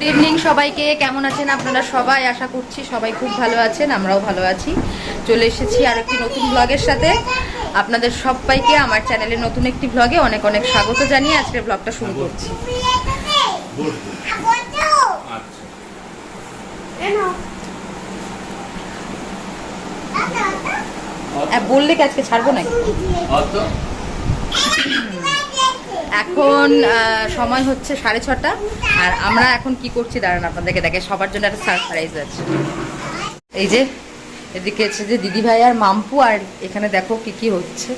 Good evening সবাইকে কেমন আছেন আপনারা সবাই? আশা করছি সবাই খুব ভালো আছেন আমরাও ভালো আছি। চলে এসেছি আর একটি নতুন ব্লগের সাথে। আপনাদের সবাইকে আমার চ্যানেলে নতুন একটি ব্লগে অনেক অনেক স্বাগত জানিয়ে আজকের ব্লগটা শুরু করছি। হ্যাঁ, বললে কি আজকে ছাড়বো নাকি? এখন সময় হচ্ছে সাড়ে ছটা। আর আমরা এখন কি করছি দাঁড়ান আপনাদেরকে দেখে সবার জন্য একটা সারপ্রাইজ আছে। এই যে এদিকে হচ্ছে যে দিদি ভাই আর মাম্পু আর এখানে দেখো কি কি হচ্ছে।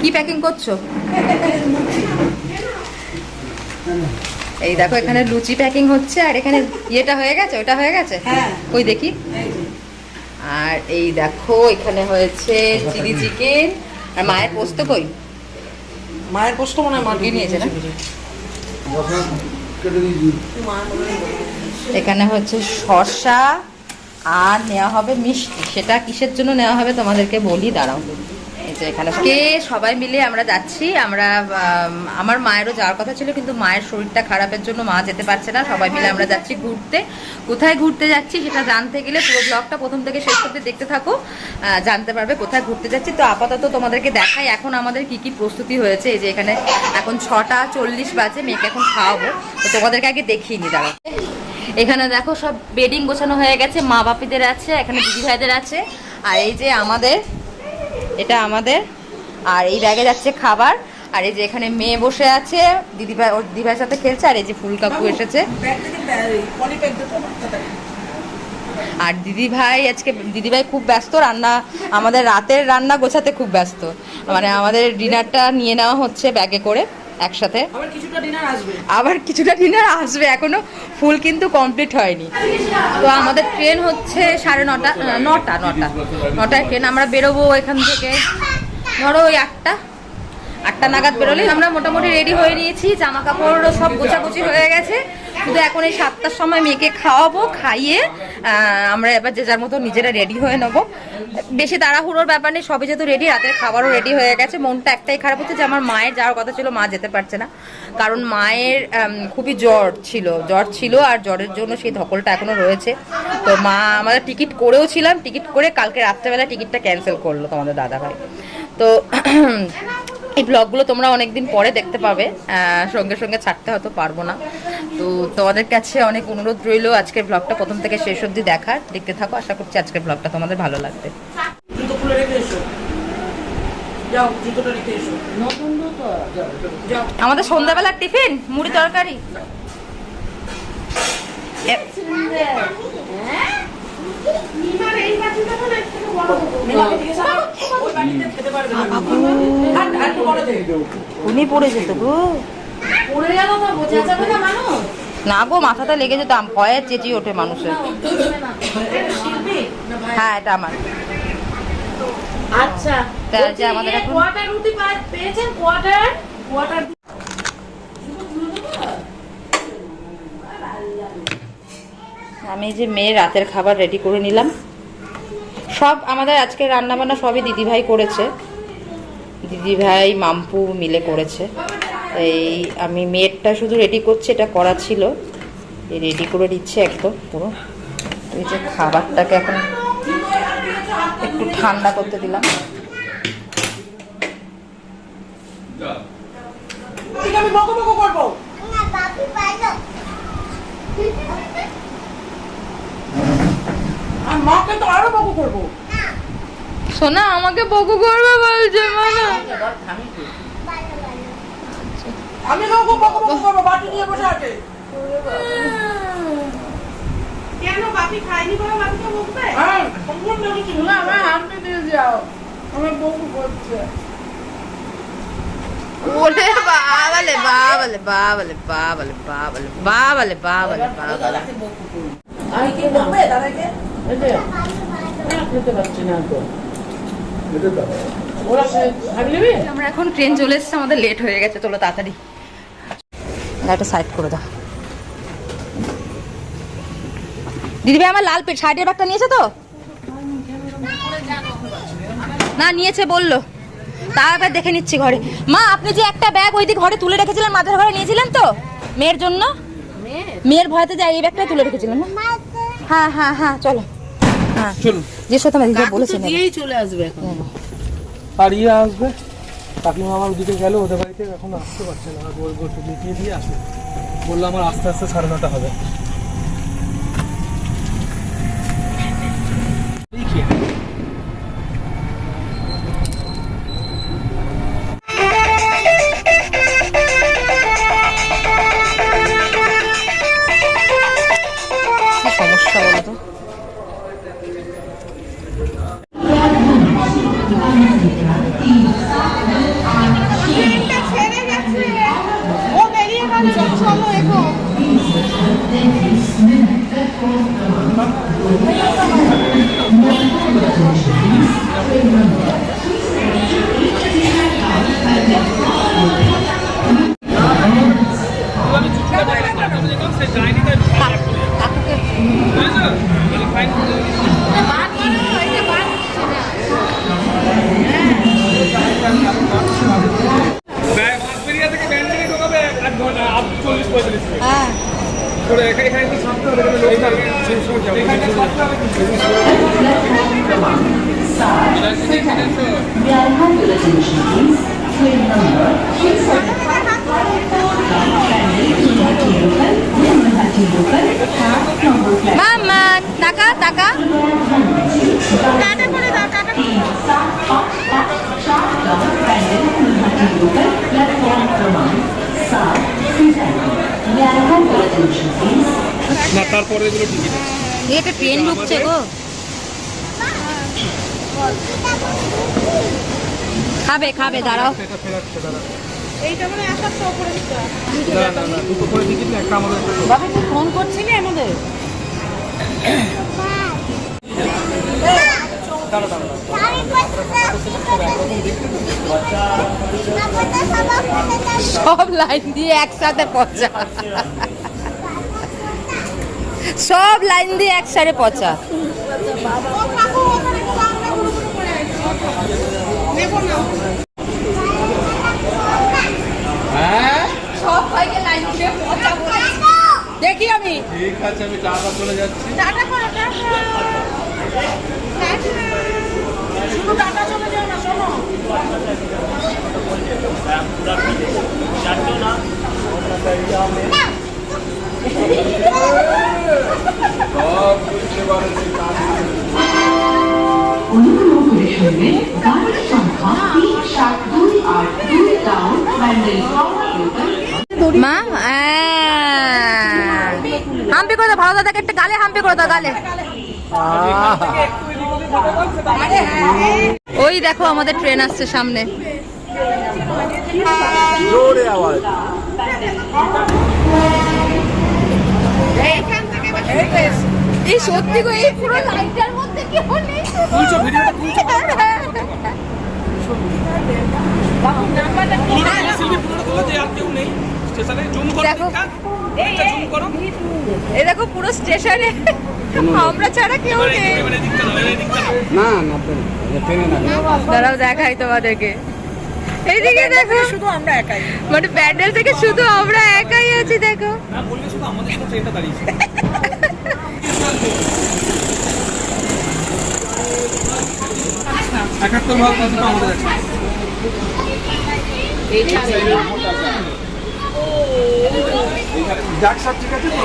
কি প্যাকিং করছ? এই দেখো এখানে লুচি প্যাকিং হচ্ছে আর এখানে ইয়েটা হয়ে গেছে ওটা হয়ে গেছে? হ্যাঁ। ওই দেখি? আর এই দেখো এখানে হয়েছে চিলি চিকেন। আর মায়ের পোস্ত কই? মায়ের পোস্ত মনে হয় মার্কে নিয়েছে না? এখানে হচ্ছে শসা আর নেওয়া হবে মিষ্টি। সেটা কিসের জন্য নেওয়া হবে তোমাদেরকে বলি দাঁড়াও। যে এখানে কে সবাই মিলে আমরা যাচ্ছি। আমরা আমার মায়েরও যাওয়ার কথা ছিল, কিন্তু মায়ের শরীরটা খারাপের জন্য মা যেতে পারছে না। সবাই মিলে আমরা যাচ্ছি ঘুরতে। কোথায় ঘুরতে যাচ্ছি সেটা জানতে গেলে পুরো ব্লগটা প্রথম থেকে শেষ করতে দেখতে থাকো। জানতে পারবে কোথায় ঘুরতে যাচ্ছি। তো আপাতত তোমাদেরকে দেখাই এখন আমাদের কি কি প্রস্তুতি হয়েছে। এই যে এখানে এখন ছটা চল্লিশ বাজে, মেয়েকে এখন খাওয়াবো। তো তোমাদেরকে আগে দেখিয়ে নি দাঁড়াও। এখানে দেখো সব বেডিং গোছানো হয়ে গেছে মা বাপিদের আছে, এখানে দিদি ভাইদের আছে। আর এই যে আমাদের এটা আমাদের। আর এই ব্যাগে যাচ্ছে খাবার। আর এই যে এখানে মেয়ে বসে আছে দিদিভাই ওর দিদিভাইয়ের সাথে খেলছে আর এই যে ফুল কাকু এসেছে। আর দিদিভাই আজকে দিদিভাই খুব ব্যস্ত রান্না আমাদের রাতের রান্না গোছাতে খুব ব্যস্ত। মানে আমাদের ডিনারটা নিয়ে নেওয়া হচ্ছে ব্যাগে করে। একসাথে। আবার কিছুটা ডিনার আসবে। এখনও ফুল কিন্তু কমপ্লিট হয়নি। তো আমাদের ট্রেন হচ্ছে সাড়ে নটা নটা নটা নটায় ট্রেন আমরা বেরোবো এখান থেকে ধরো ওই আটটা আটটা নাগাদ বেরোলেই আমরা মোটামুটি রেডি হয়ে নিয়েছি জামা কাপড় সব গোছাগুছি হয়ে গেছে। শুধু এখন এই সাতটার সময় মেয়েকে খাওয়াবো, খাইয়ে আমরা এবার যে যার মতো নিজেরা রেডি হয়ে নেব। বেশি তাড়াহুড়োর ব্যাপার নেই, সবই যেহেতু রেডি রাতের খাবারও রেডি হয়ে গেছে। মনটা একটাই খারাপ হচ্ছে যে আমার মায়ের যাওয়ার কথা ছিল, মা যেতে পারছে না। কারণ মায়ের খুবই জ্বর ছিল জ্বর ছিল আর জ্বরের জন্য সেই ধকলটা এখনও রয়েছে। তো মা আমাদের টিকিট করেও ছিলাম। টিকিট করে কালকে রাত্রেবেলা টিকিটটা ক্যান্সেল করল তোমাদের দাদা ভাই তো এই ব্লগগুলো তোমরা অনেকদিন পরে দেখতে পাবে। সঙ্গে সঙ্গে ছাড়তে হয়তো পারব না। তো তোমাদের কাছে অনেক অনুরোধ রইল আজকের ব্লগটা প্রথম থেকে শেষ অবধি দেখার। দেখতে থাকো আশা করছি আজকের ব্লগটা তোমাদের ভালো লাগবে। আমাদের সন্ধ্যাবেলার টিফিন মুড়ি তরকারি। উনি পড়ে যেত গো। তো না গো মাথাটা লেগে যেত আম- ভয়ে চেঁচিয়ে ওঠে মানুষের। হ্যাঁ এটা আমার। আচ্ছা আমাদের এখন- রুটি পেয়েছেন? আমি যে মেয়ের রাতের খাবার রেডি করে নিলাম। সব আমাদের আজকে রান্না বান্না সবই দিদিভাই করেছে। দিদিভাই, মাম্পু মিলে করেছে। এই আমি মেয়েরটা শুধু রেডি করছি, এটা করা ছিল। রেডি করে দিচ্ছে একদম পুরো। এই যে খাবারটাকে এখন একটু ঠান্ডা করতে দিলাম। ঠিক বকো বকো করব আর মাকে তো আরও বকো করব? সোনা আমাকে বকু করবে বলছে মানে আমি বকো বকো বকো করব বাটি নিয়ে বসে আছে। কেন বাপি খাইনি বলে বাপিকে বকবে? হ্যাঁ। সম্পূর্ণ কিছু না আমার হাতে দিয়ে যাও। আমার বকু করছে। ওরে বাবালে বাবালে বাবালে বাবালে বাবালে বাবালে বাবালে বাবালে। আমি কি বকবে দাদাকে? আমরা এখন ট্রেন চলে এসেছে আমাদের লেট হয়ে গেছে চলো তাড়াতাড়ি। সাইড করে দাও। দিদিভাই আমার লাল পেট ব্যাগটা নিয়েছে তো? না নিয়েছে বলল। তা এবার দেখে নিচ্ছি ঘরে। মা আপনি যে একটা ব্যাগ ওইদিক ঘরে তুলে রেখেছিলেন মাথার ঘরে নিয়েছিলেন তো? মেয়ের জন্য? মেয়ের? ভয়তে যে এই ব্যাগটা তুলে রেখেছিলেন হ্যাঁ হ্যাঁ হ্যাঁ চলো। হ্যাঁ। চলুন। যে সাথে আমি দিদি বলেছেন দিয়েই চলে আসবে এখন। আর ইয়ে আসবে। কাকিমা আমার ওদিকে গেল ওদের বাড়িতে এখন আসতে পারছে না। গোল গোল মিটিয়ে দিয়ে আসবে বলল আমার আস্তে আস্তে সাড়ে নটা হবে। 様。出来开开日常购物，开开轻松购物，开开轻松购物。来，先生，您好，请问有什么可以帮您？三，非常感谢。你好，先生，请问您的姓名？请说。টিকিট এটা ট্রেন ঢুকছে গো। খাবে খাবে দাঁড়াও। এটা এইটা মানে আসার তো উপরে দিতে না না না দুটো করে টিকিট না একটা আমাদের বাবা তুই ফোন করছিলি আমাদের। সব লাইন দিয়ে একসাথে পচা। সব লাইন দিয়ে একসাথে পচা। পচা দেখি আমি। ঠিক আছে আমি টাকা চলে যাচ্ছি। টাটা করো টাটা। টাটা। শুধু টাটা চলে যাও না শোনো। অনুগ্রহ করে শুনবেন গাড়ির সংখ্যা তিন সাত দুই আট দুই টাউন ব্যান্ডেল মা হাম্পি করে দাও ভালো দাদাকে একটা গালে হাম্পি করে দাও গালে। ওই দেখো আমাদের ট্রেন আসছে সামনে। জোরে আওয়াজ। এই সত্যি গো এই পুরো লাইটটার মধ্যে কি হলে তুলছো ভিডিওটা তুলছো করো দেখো। দিকটা একটা জুম করো। এই দেখো পুরো স্টেশনে। আমরা ছাড়া কেউ নেই। এবারে দিকটা নাও এবারে দিকটা নাও না না দাঁড়াও দেখাই তোমাদেরকে। এইদিকে দেখো। শুধু আমরা একাই। মানে প্যান্ডেল থেকে শুধু আমরা একাই আছি দেখো। না বললে শুধু আমাদের সাথে ট্রেনটা দাঁড়িয়েছে। একাত্তর ভাগ কতটা আমাদের আছে ব্যাগ সব ঠিক আছে তো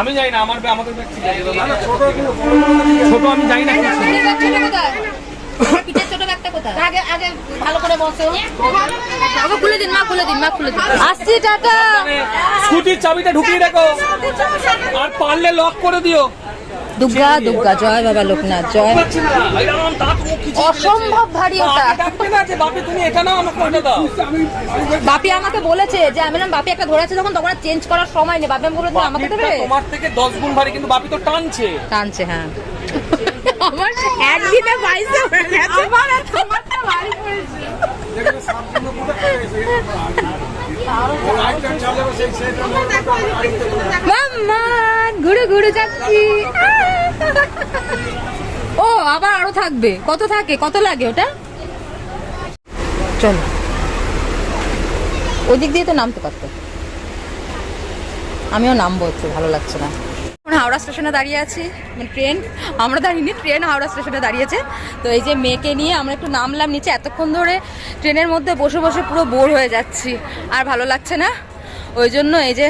আমি জানি না আমার আমাদের ছোট আমি জানি না। কিছু। পিঠের ছোট আগে আগে ভালো করে বসো। ওকে খুলে দিন মা খুলে দিন মা খুলে দিন। আসছি টাটা। স্কুটির চাবিটা ঢুকিয়ে রাখো। আর পারলে লক করে দিও। দুর্গা দুর্গা জয় বাবা লোকনাথ জয়। অসম্ভব ভারী ওটা। বাপি আমাকে আমাকে বলেছে যে আমি বাপি একটা ধরেছে যখন তখন চেঞ্জ করার সময় নেই। বাপি আমি বলেছে আমাকে দেবে? তোমার থেকে দশ গুণ ভারী কিন্তু বাপি তো টানছে। টানছে হ্যাঁ। আমার একদিনে বাইশে হয়ে গেছে। আমার তোমারটা ভারী পড়েছে মাম্মা ঘুরে ঘুরে যাচ্ছি। ও, আবার আরও থাকবে। কত থাকে? কত লাগে ওটা? চলো। ওই দিক দিয়ে তো নামতে পারতো। আমিও নামবো একটু, ভালো লাগছে না। হাওড়া স্টেশনে দাঁড়িয়ে আছি। মানে ট্রেন, আমরা দাঁড়িয়ে ট্রেন হাওড়া স্টেশনে দাঁড়িয়েছে। তো এই যে মেয়েকে নিয়ে আমরা একটু নামলাম নিচে, এতক্ষণ ধরে ট্রেনের মধ্যে বসে বসে পুরো বোর হয়ে যাচ্ছি। আর ভালো লাগছে না? ওই জন্য এই যে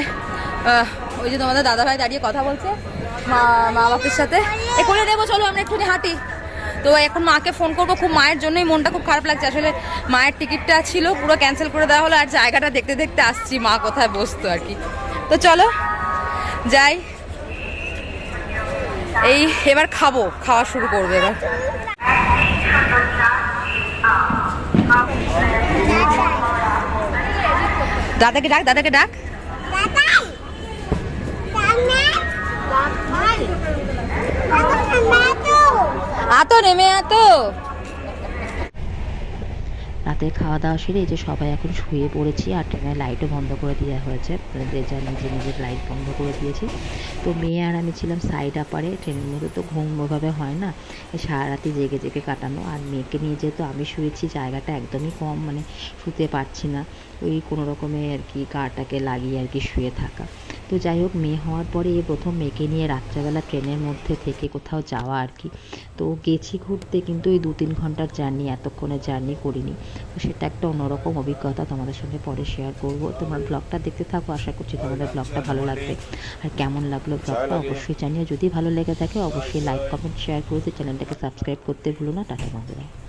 ওই যে তোমাদের দাদাভাই দাঁড়িয়ে কথা বলছে, মা মা বাপের সাথে। এ, করে নেব চলো, আমরা একটুখানি হাঁটি। তো এখন মাকে ফোন করব, খুব মায়ের জন্যই মনটা খুব খারাপ লাগছে। আসলে মায়ের টিকিটটা ছিল, পুরো ক্যান্সেল করে দেওয়া হলো, আর জায়গাটা দেখতে দেখতে আসছি, মা কোথায় বসতো আর কি। তো চলো, যাই। এই, এবার খাব, খাওয়া শুরু করব এবার। দাদাকে ডাক দাদাকে ডাক। আতো নেমে আতো রাতে খাওয়া দাওয়া সেরে এই যে সবাই এখন শুয়ে পড়েছি আর ট্রেনের লাইটও বন্ধ করে দেওয়া হয়েছে। যে যা নিজে নিজের লাইট বন্ধ করে দিয়েছি। তো মেয়ে আর আমি ছিলাম সাইড আপারে ট্রেনের মধ্যে তো ঘুম ওভাবে হয় না। সারা রাতি জেগে জেগে কাটানো। আর মেয়েকে নিয়ে যেহেতু আমি শুয়েছি, জায়গাটা একদমই কম মানে শুতে পারছি না। ওই কোনো রকমে আর কি গাটাকে লাগিয়ে আর কি শুয়ে থাকা। তো যাই হোক, মেয়ে হওয়ার পরে এই প্রথম মেয়েকে নিয়ে রাত্রেবেলা ট্রেনের মধ্যে থেকে কোথাও যাওয়া আর কি। তো গেছি ঘুরতে, কিন্তু ওই দু তিন ঘণ্টার জার্নি এতক্ষণের জার্নি করিনি। তো সেটা একটা অন্যরকম অভিজ্ঞতা তোমাদের সঙ্গে পরে শেয়ার করব। তোমার ব্লগটা দেখতে থাকো, আশা করছি তোমাদের ব্লগটা ভালো লাগবে। আর কেমন লাগল ব্লগটা অবশ্যই জানিও। যদি ভালো লেগে থাকে, অবশ্যই লাইক কমেন্ট শেয়ার করে চ্যানেলটাকে সাবস্ক্রাইব করতে ভুলো না। টাটা, বন্ধুরা।